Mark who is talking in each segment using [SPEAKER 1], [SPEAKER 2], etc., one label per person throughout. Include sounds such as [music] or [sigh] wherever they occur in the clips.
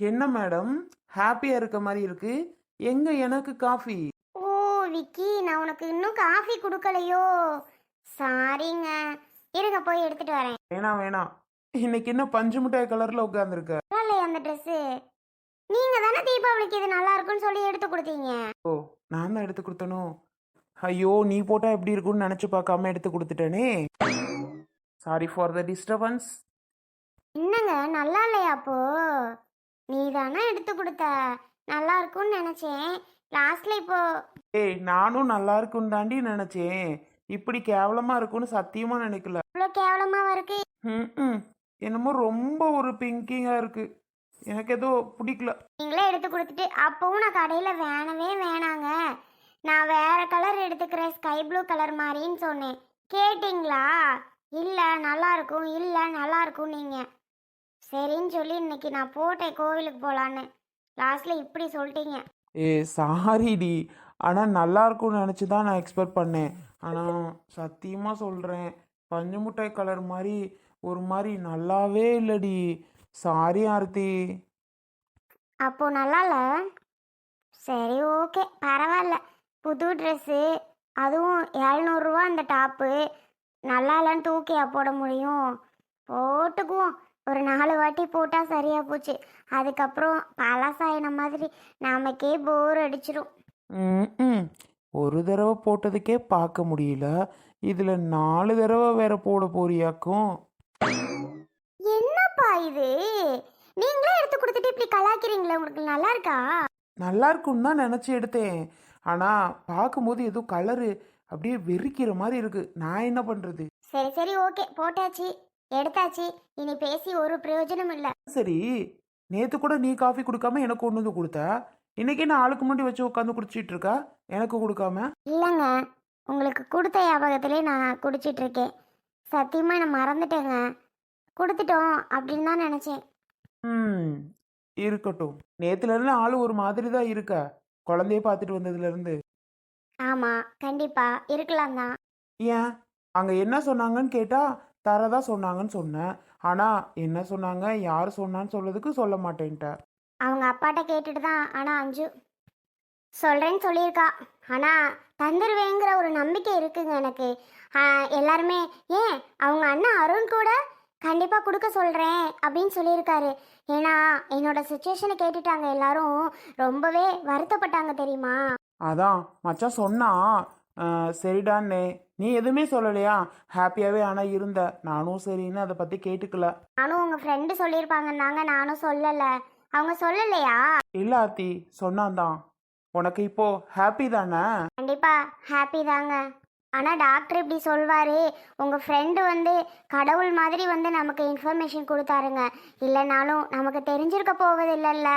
[SPEAKER 1] என்ன மேடம்? ஹாப்பியா இருக்க மாதிரி இருக்கு. எங்க எனக்கு காஃபி?
[SPEAKER 2] ஓ விக்கி நான் உனக்கு இன்னும் காஃபி கொடுக்கலையோ? சாரிங்க. இருங்க போய் எடுத்துட்டு வரேன்.
[SPEAKER 1] வேணாம் வேணாம். இன்னைக்கு என்ன பஞ்சு மிட்டாய் கலர்ல உட்காந்துருக்க
[SPEAKER 2] இல்லையா அந்த ட்ரெஸ்ஸு. நீங்க தானே தீபாவளிக்கு இது நல்லா இருக்கும்னு சொல்லி எடுத்து கொடுத்தீங்க?
[SPEAKER 1] ஓ நான் தான் எடுத்து கொடுத்தனோ? ஐயோ நீ போட்டா எப்படி இருக்கும்னு நினைச்சு பார்க்காம எடுத்து கொடுத்துட்டேனே? சாரி ஃபார் த டிஸ்டர்பன்ஸ்
[SPEAKER 2] என்னங்க நல்லா இல்லையா அப்போ? நீ தானே எடுத்து கொடுத்த? நல்லா இருக்கும்னு நினைச்சேன். லாஸ்ட்ல இப்போ
[SPEAKER 1] ஏய் நானும் நல்லா இருக்குன்னு தாண்டி நினைச்சேன். இப்படி கேவலமா இருக்கும்னு சத்தியமா நினைக்கல.
[SPEAKER 2] இவ்வளோ கேவலமாவா இருக்கு.
[SPEAKER 1] ம் என்னமோ ரொம்ப ஒரு பிங்கிங்கா இருக்கு. எனக்கு ஏதோ பிடிக்கல.
[SPEAKER 2] நீங்களே எடுத்து கொடுத்துட்டு அப்பவும் நான் கடையில் வேணவே வேணாங்க. நான் வேற கலர் எடுத்துக்கிறேன் ஸ்கை ப்ளூ கலர் மாதிரின்னு சொன்னேன். கேட்டிங்களா? இல்லை நல்லா இருக்கும் இல்லை நல்லா இருக்கும் நீங்கள் சரின்னு சொல்லி இன்னைக்கு நான் போட்டேன் கோவிலுக்கு போகலான்னு லாஸ்ட்டில் இப்படி சொல்லிட்டீங்க.
[SPEAKER 1] ஏ சாரிடி. ஆனால் நல்லா இருக்கும்னு நினச்சி தான் நான் எக்ஸ்பெக்ட் பண்ணேன். ஆனால் சத்தியமாக சொல்கிறேன் பஞ்சு மிட்டாய் கலர் மாதிரி ஒரு மாதிரி நல்லாவே இல்லடி. சாரி ஆர்த்தி.
[SPEAKER 2] அப்போ நல்லா இல்லை? சரி ஓகே பரவாயில்ல. புது ட்ரெஸ்ஸு அதுவும் எழுநூறுவா அந்த டாப்பு நல்லா இல்லைன்னு தூக்கியா போட முடியும்? போட்டுக்குவோம். ஒரு நாலு வாட்டி போட்டால் சரியாக போச்சு. அதுக்கப்புறம் பழசாயின மாதிரி நமக்கே போர் அடிச்சிரும்.
[SPEAKER 1] ம் ஒரு தடவை போட்டதுக்கே பார்க்க முடியல. இதில் நாலு தடவை வேற போட போறியாக்கும்.
[SPEAKER 2] என்னப்பா இது? நீங்களே எடுத்து கொடுத்துட்டு இப்படி கலாய்க்கிறீங்களே உங்களுக்கு நல்லா இருக்கா?
[SPEAKER 1] நல்லா இருக்கும்னு தான் நினச்சி எடுத்தேன். ஆனால் பார்க்கும்போது ஏதோ கலரு அப்படியே வெறிக்கிற மாதிரி இருக்கு. நான் என்ன பண்ணுறது
[SPEAKER 2] சரி சரி ஓகே போட்டாச்சு. எடுத்தாச்சு. இனி பேசி ஒரு பிரயோஜனம் இல்லை.
[SPEAKER 1] சரி நேத்து கூட நீ காஃபி கொடுக்காம எனக்கு கொண்டு வந்து கொடுத்த. இன்னைக்கு நான் ஆளுக்கு முன்னாடி வச்சு உட்காந்து குடிச்சிட்டு இருக்கா? எனக்கு கொடுக்காம?
[SPEAKER 2] இல்லைங்க. உங்களுக்கு கொடுத்த ஞாபகத்திலே நான் குடிச்சிட்டு இருக்கேன். சத்தியமாக நான் மறந்துட்டேங்க. கொடுத்துட்டோம் அப்படின்னு தான் நினச்சேன்.
[SPEAKER 1] ம் இருக்கட்டும். நேத்துல இருந்து ஆளு ஒரு மாதிரி தான் இருக்க. குழந்தைய பார்த்துட்டு வந்ததுல இருந்து.
[SPEAKER 2] ஆமாம் கண்டிப்பாக இருக்கலாம் தான்.
[SPEAKER 1] ஏன்? அங்க என்ன சொன்னாங்கன்னு கேட்டா தரதா சொன்னாங்கன்னு சொன்னேன். ஆனா என்ன சொன்னாங்க யார் சொன்னான்னு சொல்லதுக்கு சொல்ல மாட்டேன்ட்ட
[SPEAKER 2] அவங்க அப்பாட்ட கேட்டுட்டு தான் ஆனால் அஞ்சு சொல்கிறேன்னு சொல்லியிருக்கா. ஆனால் தந்துருவேங்கிற ஒரு நம்பிக்கை இருக்குங்க எனக்கு. எல்லாருமே ஏன் அவங்க அண்ணன் அருண் கூட கண்டிப்பாக கொடுக்க சொல்கிறேன் அப்படின்னு சொல்லியிருக்காரு. ஏன்னா என்னோட சுச்சுவேஷனை கேட்டுட்டாங்க எல்லாரும். ரொம்பவே வருத்தப்பட்டாங்க தெரியுமா?
[SPEAKER 1] அதான் மச்சான் சொன்னா சரிடான்னே. நீ எதுவுமே சொல்லலையா? ஹாப்பியாவே ஆனா இருந்த. நானும் சரின்னு அதை பத்தி கேட்டுக்கல.
[SPEAKER 2] நானும் உங்கள் ஃப்ரெண்டு சொல்லியிருப்பாங்கன்னாங்க. நானும் சொல்லலை. அவங்க சொல்லலையா?
[SPEAKER 1] இல்ல ஆத்தி சொன்னான்தான். உனக்கு இப்போ ஹாப்பி தானே?
[SPEAKER 2] கண்டிப்பா ஹாப்பி தாங்க. ஆனால் டாக்டர் இப்படி சொல்வாரு. உங்கள் ஃப்ரெண்டு வந்து கடவுள் மாதிரி வந்து நமக்கு இன்ஃபர்மேஷன் கொடுத்தாருங்க. இல்லைனாலும் நமக்கு தெரிஞ்சிருக்க போவது இல்லைல்ல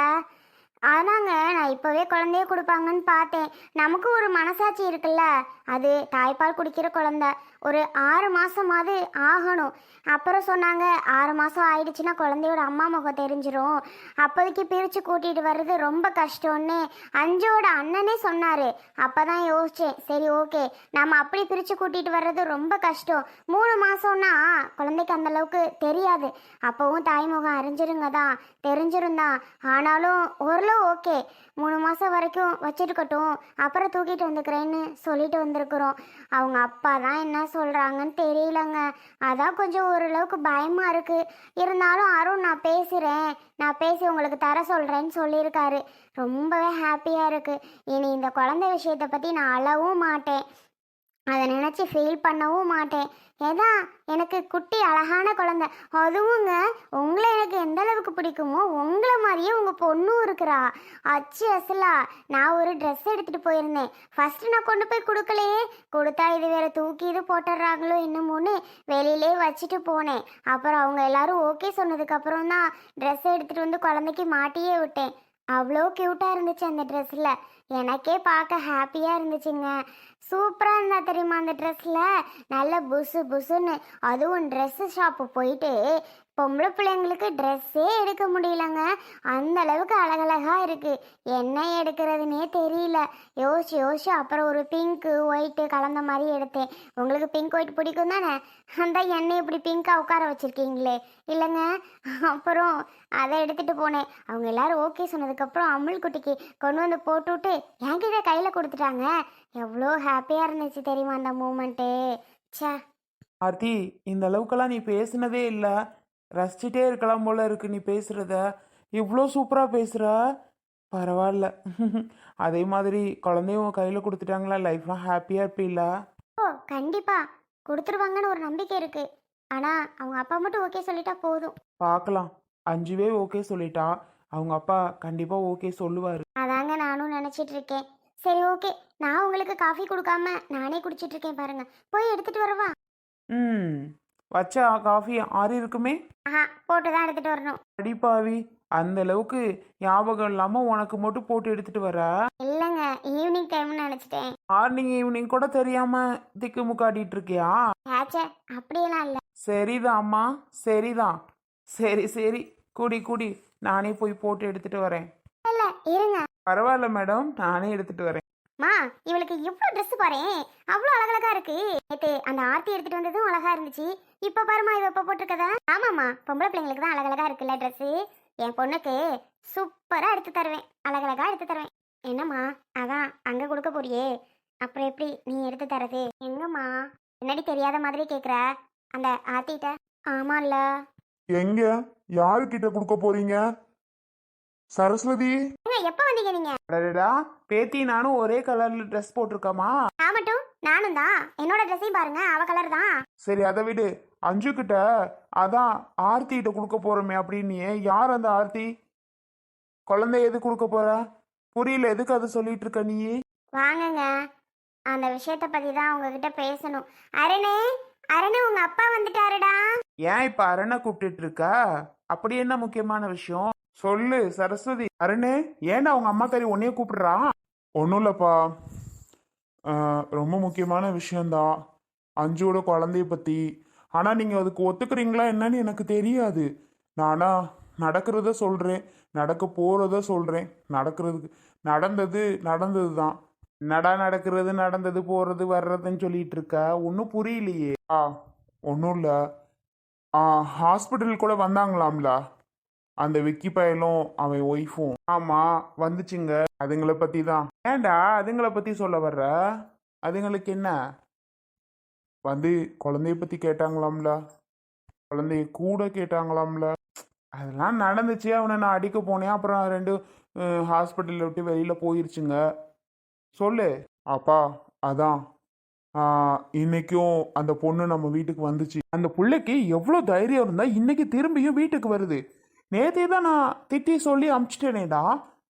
[SPEAKER 2] ஆனாங்க நான் இப்போவே குழந்தைய கொடுப்பாங்கன்னு பார்த்தேன். நமக்கு ஒரு மனசாட்சி இருக்குல்ல? அது தாய்ப்பால் குடிக்கிற குழந்தை. ஒரு ஆறு மாதமாவது ஆகணும். அப்புறம் சொன்னாங்க ஆறு மாதம் ஆயிடுச்சுன்னா குழந்தையோட அம்மா முகம் தெரிஞ்சிடும் அப்போதைக்கு பிரித்து கூட்டிகிட்டு வர்றது ரொம்ப கஷ்டம்னு அஞ்சோட அண்ணனே சொன்னார். அப்போ தான் யோசித்தேன் சரி ஓகே. நம்ம அப்படி பிரித்து கூட்டிகிட்டு வர்றது ரொம்ப கஷ்டம். மூணு மாதம்னா குழந்தைக்கு அந்தளவுக்கு தெரியாது. அப்போவும் தாய்முகம் அறிஞ்சிருங்க தான் தெரிஞ்சிருந்தா ஆனாலும் ஓரளவு ஓகே. மூணு மாதம் வரைக்கும் வச்சுருக்கட்டும் அப்புறம் தூக்கிட்டு வந்துக்கிறேன்னு சொல்லிட்டு வந்திருக்கிறோம். அவங்க அப்பா தான் என்ன சொல்கிறாங்கன்னு தெரியலங்க. அதான் கொஞ்சம் ஓரளவுக்கு பயமாக இருக்குது இருந்தாலும் அருண் நான் பேசுகிறேன் நான் பேசி உங்களுக்கு தர சொல்கிறேன்னு சொல்லியிருக்காரு. ரொம்பவே ஹாப்பியாக இருக்குது இனி இந்த குழந்தை விஷயத்தை பற்றி நான் அழவும் மாட்டேன். அதை நினச்சி ஃபீல் பண்ணவும் மாட்டேன். ஏதா எனக்கு குட்டி அழகான குழந்தை. அதுவுங்க உங்களை எனக்கு எந்த அளவுக்கு பிடிக்குமோ உங்களை மாதிரியே உங்கள் பொண்ணும் இருக்கிறா. அச்சு அசலா நான் ஒரு ட்ரெஸ் எடுத்துகிட்டு போயிருந்தேன். ஃபஸ்ட்டு நான் கொண்டு போய் கொடுக்கலையே. கொடுத்தா இது வேற தூக்கி இது போட்டுடுறாங்களோ என்னமோன்னு வெளியிலே வச்சுட்டு போனேன். அப்புறம் அவங்க எல்லாரும் ஓகே சொன்னதுக்கப்புறம் தான் ட்ரெஸ் எடுத்துகிட்டு வந்து குழந்தைக்கு மாட்டியே விட்டேன். அவ்வளோ க்யூட்டாக இருந்துச்சு அந்த ட்ரெஸ்ஸில் எனக்கே பார்க்க ஹாப்பியாக இருந்துச்சுங்க. சூப்பராக இருந்தா தெரியுமா அந்த ட்ரெஸ்ஸில் நல்ல புசு புசுன்னு. அதுவும் ட்ரெஸ்ஸு ஷாப்பு போயிட்டு பொம்பளை பிள்ளைங்களுக்கு ட்ரெஸ்ஸே எடுக்க முடியலங்க. அந்த அளவுக்கு அழகழகா இருக்கு. என்ன எடுக்கிறதுனே தெரியல. யோசிச்சு யோசிச்சு அப்புறம் ஒரு பிங்க்கு ஒயிட்டு கலந்த மாதிரி எடுத்தேன். உங்களுக்கு பிங்க் ஒயிட் பிடிக்கும் தானே? அந்த என்னை இப்படி பிங்காக உட்கார வச்சிருக்கீங்களே? இல்லைங்க. அப்புறம் அதை எடுத்துட்டு போனேன். அவங்க எல்லாரும் ஓகே சொன்னதுக்கப்புறம் அமுல் குட்டிக்கு கொண்டு வந்து போட்டு விட்டு என்கிட்ட கையில் கொடுத்துட்டாங்க. எவ்வளோ ஹாப்பியாக இருந்துச்சு தெரியுமா அந்த மூமெண்ட்டு ச்சே.
[SPEAKER 1] ஆர்த்தி இந்த அளவுக்கெல்லாம் நீ பேசினதே இல்லை. ரசிச்சிட்டே இருக்கலாம் போல இருக்கு நீ பேசுறத. இவ்வளோ சூப்பராக பேசுற. பரவாயில்ல. [laughs] அதே மாதிரி குழந்தையும் கையில் கொடுத்துட்டாங்களா? லைஃப்லாம் ஹாப்பியாக இருப்பீல்ல
[SPEAKER 2] ஓ கண்டிப்பா. கொடுத்துருவாங்கன்னு ஒரு நம்பிக்கை இருக்கு. ஆனா அவங்க அப்பா மட்டும் ஓகே சொல்லிட்டா போதும்.
[SPEAKER 1] பார்க்கலாம் அஞ்சுவே ஓகே சொல்லிட்டா. அவங்க அப்பா கண்டிப்பாக ஓகே சொல்லுவார்.
[SPEAKER 2] அதாங்க நானும் நினைச்சிட்டு இருக்கேன். சரி ஓகே நான் உங்களுக்கு காஃபி கொடுக்காம நானே குடிச்சிட்டு இருக்கேன் பாருங்க. போய் எடுத்துட்டு வரவா?
[SPEAKER 1] ம். வச்சா காஃபி ஆறி இருக்குமே?
[SPEAKER 2] ஆஹா போட்டு தான் எடுத்துட்டு வரணும்.
[SPEAKER 1] அடிப்பாவி அந்த அளவுக்கு ஞாபகம் இல்லாமல் உனக்கு மட்டும் போட்டு எடுத்துட்டு வர?
[SPEAKER 2] இல்லைங்க ஈவினிங் டைம்னு நினச்சிட்டேன்.
[SPEAKER 1] மார்னிங் ஈவினிங் கூட தெரியாம திக்கு முக்காட்டிட்டு இருக்கியா?
[SPEAKER 2] ஆச்சே அப்படியெல்லாம் இல்லை.
[SPEAKER 1] சரிதான் அம்மா சரிதான். சரி சரி குடி குடி. நானே போய் போட்டு எடுத்துட்டு வரேன்.
[SPEAKER 2] இல்லை இருங்க.
[SPEAKER 1] பரவாயில்ல மேடம் நானே எடுத்துட்டு வரேன்.
[SPEAKER 2] மா இவளுக்கு எவ்வளோ ட்ரெஸ் பாரு? அவ்வளோ அழகழகா இருக்கு. நேத்து அந்த ஆர்த்தி எடுத்துட்டு வந்ததும் அழகா இருந்துச்சு. இப்போ பாருமா இவ இப்போ போட்டிருக்கதா? ஆமாம்மா பொம்பளை பிள்ளைங்களுக்கு தான் அழகழகா இருக்குல்ல ட்ரெஸ்ஸு என் பொண்ணுக்கு சூப்பராக எடுத்து தருவேன். அழகழகா எடுத்து தருவேன். என்னம்மா அதான் அங்கே கொடுக்க போறியே. அப்புறம் எப்படி நீ எடுத்து தரது? எங்கம்மா என்னடி தெரியாத மாதிரி கேட்குற அந்த ஆர்த்திட்ட ஆமாம்ல
[SPEAKER 3] எங்க? யாருக்கிட்ட கொடுக்க போறீங்க? சரஸ்வதி.
[SPEAKER 2] எப்போ வந்தீங்க
[SPEAKER 1] அடடா பேத்தி நானும் ஒரே கலர்ல ட்ரெஸ் போட்டிருக்கோமா?
[SPEAKER 2] நான் மட்டும் நானும் தான். என்னோட ட்ரெஸ்ஸையும் பாருங்க அவ கலர் தான்.
[SPEAKER 1] சரி அதை விடு. அஞ்சு கிட்ட அதான் ஆர்த்திகிட்ட கொடுக்க போறோமே அப்படின்னு யார் அந்த ஆர்த்தி? குழந்தை எது கொடுக்க போற? புரியல எதுக்கு அதை சொல்லிட்டு இருக்க நீ?
[SPEAKER 2] வாங்குங்க. அந்த விஷயத்த பத்தி தான் உங்ககிட்ட பேசணும். அருணே அருணே உங்க அப்பா வந்துட்டாருடா.
[SPEAKER 1] ஏன் இப்ப அரணை கூப்பிட்டுட்டு இருக்க? அப்படி என்ன முக்கியமான விஷயம்? சொல்லு சரஸ்வதி. அருணே ஏன்டா உங்க அம்மா கறி உன்னைய கூப்பிடுறா?
[SPEAKER 3] ஒன்றும் இல்லைப்பா ரொம்ப முக்கியமான விஷயந்தான் அஞ்சுவோட குழந்தைய பற்றி ஆனால் நீங்கள் அதுக்கு ஒத்துக்கிறீங்களா என்னன்னு எனக்கு தெரியாது. நானா நடக்கிறத சொல்கிறேன் நடக்க போகிறத சொல்கிறேன் நடக்கிறதுக்கு நடந்தது நடந்தது தான்
[SPEAKER 1] என்னடா நடக்கிறது நடந்தது போறது வர்றதுன்னு சொல்லிட்டு இருக்க ஒன்றும் புரியலையே.
[SPEAKER 3] ஆ ஒன்றும் இல்லை. ஆ ஹாஸ்பிட்டல் கூட வந்தாங்களாம்ல? அந்த விக்கி பயலும் அவன் ஒய்ஃபும்
[SPEAKER 1] ஆமா வந்துச்சுங்க.
[SPEAKER 3] அதுங்களை பற்றி தான்
[SPEAKER 1] ஏண்டா அதுங்களை பத்தி சொல்ல வர்ற? அதுங்களுக்கு என்ன?
[SPEAKER 3] வந்து குழந்தைய பற்றி கேட்டாங்களாம்ல. குழந்தைய கூட கேட்டாங்களாம்ல.
[SPEAKER 1] அதெல்லாம் நடந்துச்சு. அவனை நான் அடிக்க போனேன். அப்புறம் ரெண்டு ஹாஸ்பிட்டலில் விட்டு வெளியில் போயிருச்சுங்க. சொல்லு.
[SPEAKER 3] அப்பா அதான். இன்னைக்கும் அந்த பொண்ணு நம்ம வீட்டுக்கு வந்துச்சு.
[SPEAKER 1] அந்த பிள்ளைக்கு எவ்வளோ தைரியம் இருந்தால் இன்னைக்கு திரும்பியும் வீட்டுக்கு வருது. நேத்தே தான் நான் திட்டி சொல்லி அமுச்சிட்டேனேடா.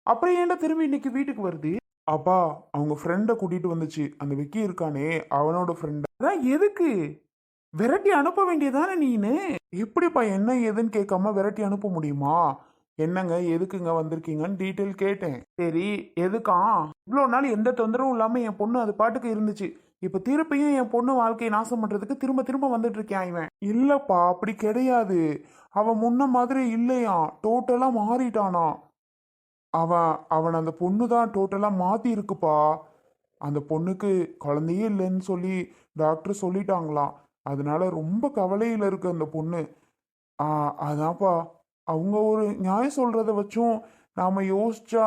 [SPEAKER 1] அப்புறம் ஏன்டா திரும்பி இன்னைக்கு வீட்டுக்கு வருது?
[SPEAKER 3] அப்பா அவங்க ஃப்ரெண்டை கூட்டிட்டு வந்துச்சு. அந்த விக்கி இருக்கானே அவனோட ஃப்ரெண்ட்
[SPEAKER 1] அதான் எதுக்கு? விரட்டி அனுப்ப வேண்டியதானே நீனு?
[SPEAKER 3] எப்படிப்பா என்ன ஏதுன்னு கேட்காம விரட்டி அனுப்ப முடியுமா? என்னங்க எதுக்குங்க வந்திருக்கீங்கன்னு டீட்டெயில் கேட்டேன்.
[SPEAKER 1] சரி எதுக்கா? இவ்வளோ நாள் எந்த தொந்தரவும் இல்லாமல் என் பொண்ணு அது பாட்டுக்கு இருந்துச்சு. இப்போ திருப்பியும் என் பொண்ணு வாழ்க்கையை நாசம் பண்ணுறதுக்கு திரும்ப திரும்ப வந்துட்டு இருக்கேன் இவன்?
[SPEAKER 3] இல்லப்பா அப்படி கிடையாது. அவன் முன்ன மாதிரி இல்லையா? டோட்டலா மாறிட்டானா? அவன் அவன் அந்த பொண்ணு தான் டோட்டலா மாத்தி இருக்குப்பா. அந்த பொண்ணுக்கு குழந்தையே இல்லைன்னு சொல்லி டாக்டர் சொல்லிட்டாங்களாம் அதனால ரொம்ப கவலையில் இருக்கு அந்த பொண்ணு. ஆ அதான்ப்பா. அவங்க ஒரு நியாயம் சொல்றத வச்சும் நாம யோசிச்சா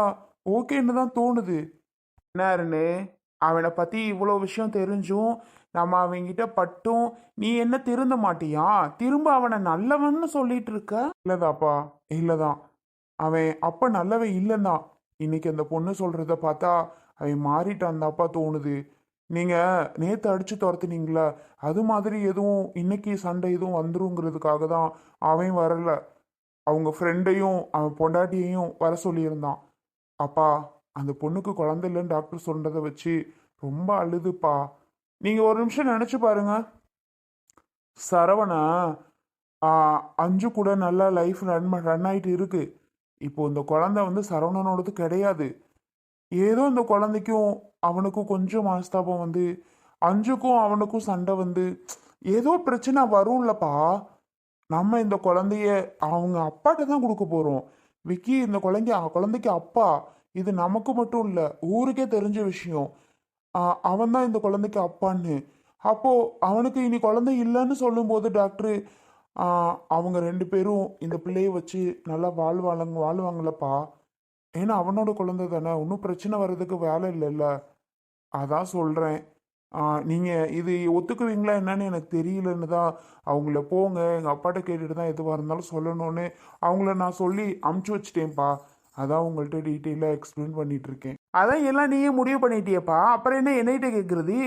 [SPEAKER 3] ஓகேன்னு தான் தோணுது.
[SPEAKER 1] என்னாருன்னு அவனை பற்றி இவ்வளோ விஷயம் தெரிஞ்சும் நம்ம அவங்கிட்ட பட்டும் நீ என்ன திருந்த மாட்டியா? திரும்ப அவனை நல்லவன்னு சொல்லிட்டு இருக்க?
[SPEAKER 3] இல்லதாப்பா இல்லதான். அவன் அப்ப நல்லவன் இல்லைன்னா இன்னைக்கு அந்த பொண்ணு சொல்றத பார்த்தா அவன் மாறிட்டு தாப்பா தோணுது. நீங்க நேத்து அடிச்சு துரத்துனீங்களா அது மாதிரி எதுவும் இன்னைக்கு சண்டை எதுவும் வந்துருங்கிறதுக்காக தான் அவன் வரல. அவங்க ஃப்ரெண்டையும் அவன் பொண்டாட்டியையும் வர சொல்லியிருந்தான். அப்பா அந்த பொண்ணுக்கு குழந்தை இல்லைன்னு டாக்டர் சொன்னதை வச்சு ரொம்ப அழுதுப்பா. நீங்க ஒரு நிமிஷம் நினைச்சு பாருங்க. சரவணா அஞ்சு கூட நல்லா லைஃப் ரன் ரன் ஆயிட்டு இருக்கு. இப்போ இந்த குழந்தை வந்து சரவணனோடது கிடையாது. ஏதோ இந்த குழந்தைக்கும் அவனுக்கும் கொஞ்சம் மனஸ்தாபம் வந்து அஞ்சுக்கும் அவனுக்கும் சண்டை வந்து ஏதோ பிரச்சனை வரும்லப்பா. நம்ம இந்த குழந்தைய அவங்க அப்பாட்ட தான் கொடுக்க போறோம். விக்கி இந்த குழந்தைய குழந்தைக்கு அப்பா. இது நமக்கு மட்டும் இல்லை ஊருக்கே தெரிஞ்ச விஷயம். அவன் தான் இந்த குழந்தைக்கு அப்பான்னு. அப்போ அவனுக்கு இனி குழந்தை இல்லைன்னு சொல்லும்போது டாக்டரு அவங்க ரெண்டு பேரும் இந்த பிள்ளையை வச்சு நல்லா வாழ்வாளங்க வாழ்வாங்களப்பா ஏன்னா அவனோட குழந்தை தானே. ஒன்றும் பிரச்சனை வர்றதுக்கு வேலை இல்லைல்ல. அதான் சொல்கிறேன் நீங்கள் இது ஒத்துக்குவீங்களா என்னன்னு எனக்கு தெரியலன்னு தான். அவங்கள போங்க. எங்கள் அப்பாட்ட கேட்டுட்டு தான் எதுவாக இருந்தாலும் சொல்லணும்னு அவங்கள நான் சொல்லி அமுச்சு வச்சிட்டேன்ப்பா. அதான் உங்கள்கிட்ட டீட்டெயிலாக எக்ஸ்பிளைன் பண்ணிட்டு இருக்கேன்
[SPEAKER 1] அதான் எல்லாம் நீயே முடிவு பண்ணிட்டியப்பா. அப்புறம் என்ன என்னகிட்ட கேட்குறது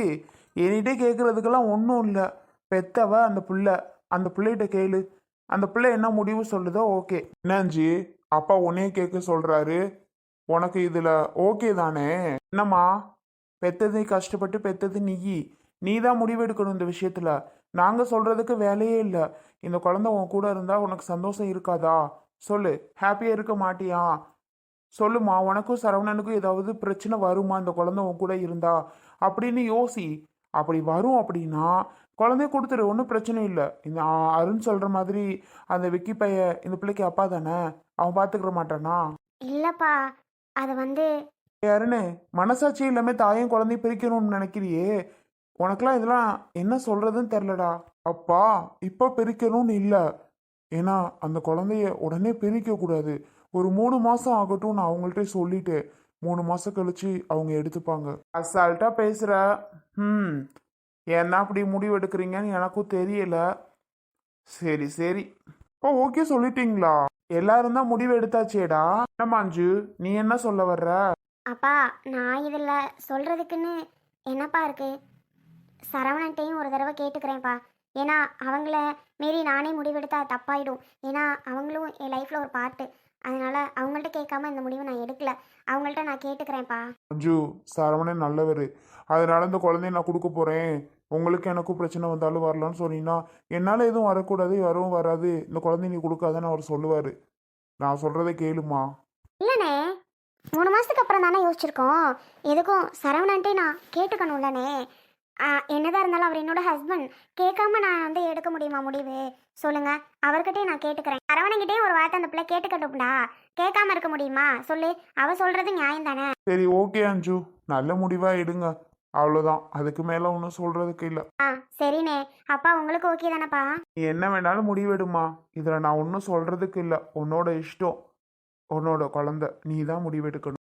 [SPEAKER 1] என்கிட்ட கேட்குறதுக்கெல்லாம் ஒன்றும் இல்லை. பெத்தவ அந்த பிள்ளை. அந்த பிள்ளைகிட்ட கேளு. அந்த பிள்ளை என்ன முடிவு சொல்லுதோ ஓகே.
[SPEAKER 3] என்னாஞ்சி அப்பா உன்னையே கேட்க சொல்கிறாரு உனக்கு இதில் ஓகே தானே?
[SPEAKER 1] என்னம்மா? பெத்தது கஷ்டப்பட்டு பெத்தது நீ நீ தான் முடிவெடுக்கணும் இந்த விஷயத்தில். நாங்கள் சொல்கிறதுக்கு வேலையே இல்லை. இந்த குழந்தை உன் கூட இருந்தால் உனக்கு சந்தோஷம் இருக்காதா? சொல்லு. ஹாப்பியாக இருக்க மாட்டியா? சொல்லுமா உனக்கும் சரவணனுக்கும் ஏதாவது பிரச்சனை வருமா? இந்த குழந்தை உன் கூட இருந்தா? அப்படின்னு யோசி. அப்படி வரும் அப்படின்னா குழந்தைய கொடுத்துரு ஒன்றும் பிரச்சனை இல்லை. இந்த அருண் சொல்ற மாதிரி அந்த விக்கி பைய இந்த பிள்ளைக்கு அப்பா தானே? அவன் பார்த்துக்கிற மாட்டானா?
[SPEAKER 2] இல்லைப்பா அது வந்து
[SPEAKER 1] யாருன்னு மனசாட்சி இல்லாம தாயும் குழந்தையும் பிரிக்கணும்னு நினைக்கிறியே? உனக்கெல்லாம் இதெல்லாம் என்ன சொல்றதுன்னு தெரிலடா
[SPEAKER 3] அப்பா இப்போ பிரிக்கணும்னு இல்லை. ஏன்னா அந்த குழந்தைய உடனே பிரிக்க கூடாது ஒரு மூணு மாசம் ஆகட்டும் நான் அவங்கள்ட்ட சொல்லிட்டேன். மூணு மாசம் கழிச்சு அவங்க எடுத்துப்பாங்க.
[SPEAKER 1] அசால்ட்டா பேசுற ம் என்ன அப்படி முடிவு எடுக்கிறீங்கன்னு எனக்கும் தெரியல. சரி சரி.
[SPEAKER 3] இப்போ ஓகே சொல்லிட்டீங்களா?
[SPEAKER 1] எல்லாரும் தான் முடிவு எடுத்தாச்சேடா. என்ன மாஞ்சு நீ என்ன சொல்ல வர்ற?
[SPEAKER 2] அப்பா நான் இதில் சொல்கிறதுக்குன்னு என்னப்பா இருக்கு? சரவணன்ட்டையும் ஒரு தடவை கேட்டுக்கிறேன்ப்பா. ஏன்னா அவங்கள மீறி நானே முடிவெடுத்தா தப்பாயிடும். ஏன்னா அவங்களும் என் லைஃப்பில் ஒரு பாட்டு அதனால அவங்கள்ட்ட கேட்காம இந்த முடிவை நான் எடுக்கல. அவங்கள்ட்ட நான் கேட்டுக்கிறேன்ப்பா.
[SPEAKER 3] அஞ்சு சரவணன் நல்லவர். அதனால இந்த குழந்தைய நான் கொடுக்க போறேன். உங்களுக்கு எனக்கும் பிரச்சனை வந்தாலும் வரலாம்னு சொன்னீங்கன்னா என்னால் எதுவும் வரக்கூடாது வரவும் வராது. இந்த குழந்தைய நீ கொடுக்காதன்னு அவர் சொல்லுவார். நான் சொல்கிறத கேளுமா?
[SPEAKER 2] இல்லைண்ணே. மூணு மாதத்துக்கு அப்புறம் தானே யோசிச்சிருக்கோம். எதுக்கும் சரவணன்ட்டே நான் கேட்டுக்கணும்லண்ணே. என்னதான் இருந்தாலும் அவர் என்னோட ஹஸ்பண்ட் கேட்காம நான் வந்து எடுக்க முடியுமா முடிவு? சொல்லுங்க. அவர்கிட்டயே நான் கேட்டுக்கிறேன். சரவணன்கிட்டே ஒரு வார்த்தை அந்த பிள்ளை கேட்டுக்கட்டும்டா. கேட்காம இருக்க முடியுமா? சொல்லு. அவ சொல்றது நியாயம் தானே?
[SPEAKER 3] சரி ஓகே அஞ்சு. நல்ல முடிவாக எடுங்க. அவ்வளோதான் அதுக்கு மேலே ஒன்றும் சொல்கிறதுக்கு இல்லை.
[SPEAKER 2] ஆ சரிண்ணே. அப்பா உங்களுக்கு ஓகே தானேப்பா?
[SPEAKER 1] நீ என்ன வேணாலும் முடிவெடுமா. இதில் நான் ஒன்றும் சொல்றதுக்கு இல்லை. உன்னோட இஷ்டம். உன்னோட குழந்தை. நீ தான் முடிவெடுக்கணும்.